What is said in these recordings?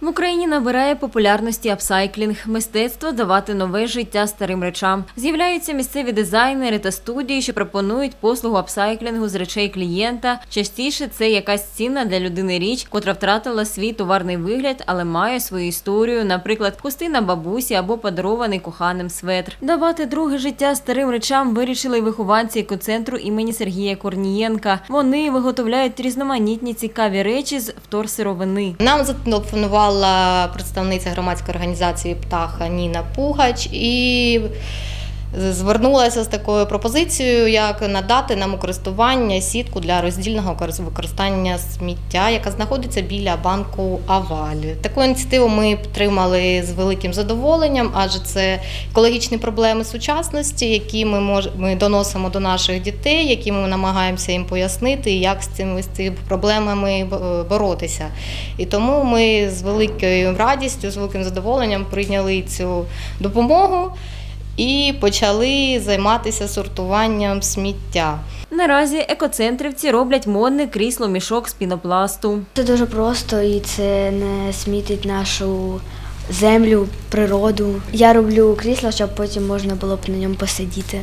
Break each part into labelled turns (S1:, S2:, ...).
S1: В Україні набирає популярності апсайклінг, мистецтво давати нове життя старим речам. З'являються місцеві дизайнери та студії, що пропонують послугу апсайклінгу з речей клієнта. Частіше це якась цінна для людини річ, котра втратила свій товарний вигляд, але має свою історію, наприклад, хустина бабусі або подарований коханим светр. Давати друге життя старим речам вирішили вихованці екоцентру імені Сергія Корнієнка. Вони виготовляють різноманітні цікаві речі з вторсировини.
S2: Нам зателефонувала представниця громадської організації Птаха Ніна Пугач. І звернулася з такою пропозицією, як надати нам у користування сітку для роздільного використання сміття, яка знаходиться біля банку Аваль. Таку ініціативу ми підтримали з великим задоволенням, адже це екологічні проблеми сучасності, які ми мож... ми доносимо до наших дітей, які ми намагаємося їм пояснити, як з цими з цими проблемами е, боротися. І тому ми з великою радістю, з великим задоволенням прийняли цю допомогу і почали займатися сортуванням сміття.
S1: Наразі екоцентрівці роблять модне крісло мішок з пінопласту.
S3: Це дуже просто і це не смітить нашу землю, природу. Я роблю крісло, щоб потім можна було б на ньому посидіти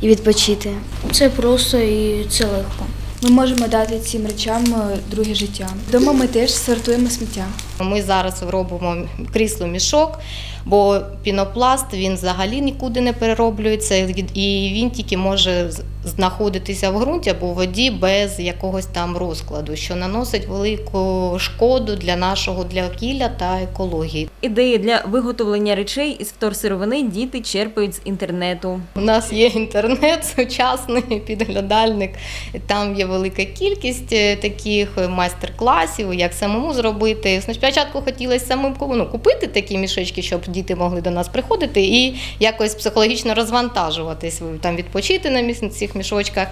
S3: і відпочити.
S4: Це просто і це легко. Ми можемо дати цим речам е, друге життя. Дома ми теж сортуємо сміття.
S2: Ми зараз робимо крісло мішок, бо пінопласт він взагалі нікуди не перероблюється, і він тільки може знаходитися в ґрунті або в воді без якогось там розкладу, що наносить велику шкоду для нашого для кілля та екології.
S1: Ідеї для виготовлення речей із вторсировини діти черпають з інтернету.
S2: У нас є інтернет сучасний підглядальник. Там є велика кількість е, таких майстер-класів, як самому зробити. Спочатку хотілося самим ну, купити такі мішечки, щоб діти могли до нас приходити і якось психологічно розвантажуватись, там відпочити на цих мішочках.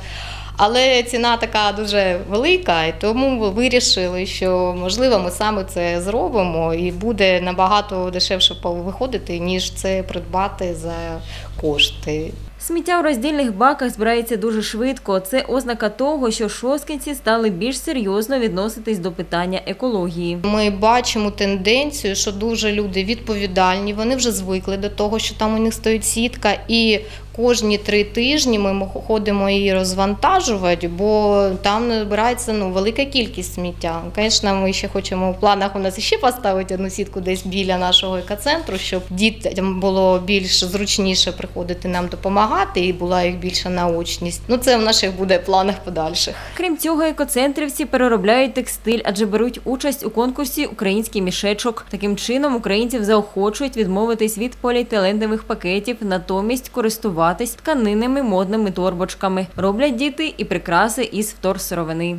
S2: Але ціна така дуже велика, і тому вирішили, що можливо ми саме це зробимо, і буде набагато дешевше виходити, ніж це придбати за кошти.
S1: Сміття у роздільних баках збирається дуже швидко. Це ознака того, що шосткинці стали більш серйозно відноситись до питання екології.
S2: Ми бачимо тенденцію, що дуже люди відповідальні, вони вже звикли до того, що там у них стоїть сітка, і кожні три тижні ми ходимо її розвантажувати, бо там набирається ну, велика кількість сміття. Звісно, ми ще хочемо в планах у нас ще поставити одну сітку десь біля нашого екоцентру, щоб дітям було більш зручніше приходити нам допомагати, і була їх більша наочність. Ну це в наших буде планах подальших.
S1: Крім цього, екоцентрівці переробляють текстиль, адже беруть участь у конкурсі Український мішечок. Таким чином українців заохочують відмовитись від поліетилендових пакетів, натомість користуватись тканинними модними торбочками. Роблять діти і прикраси із вторсировини.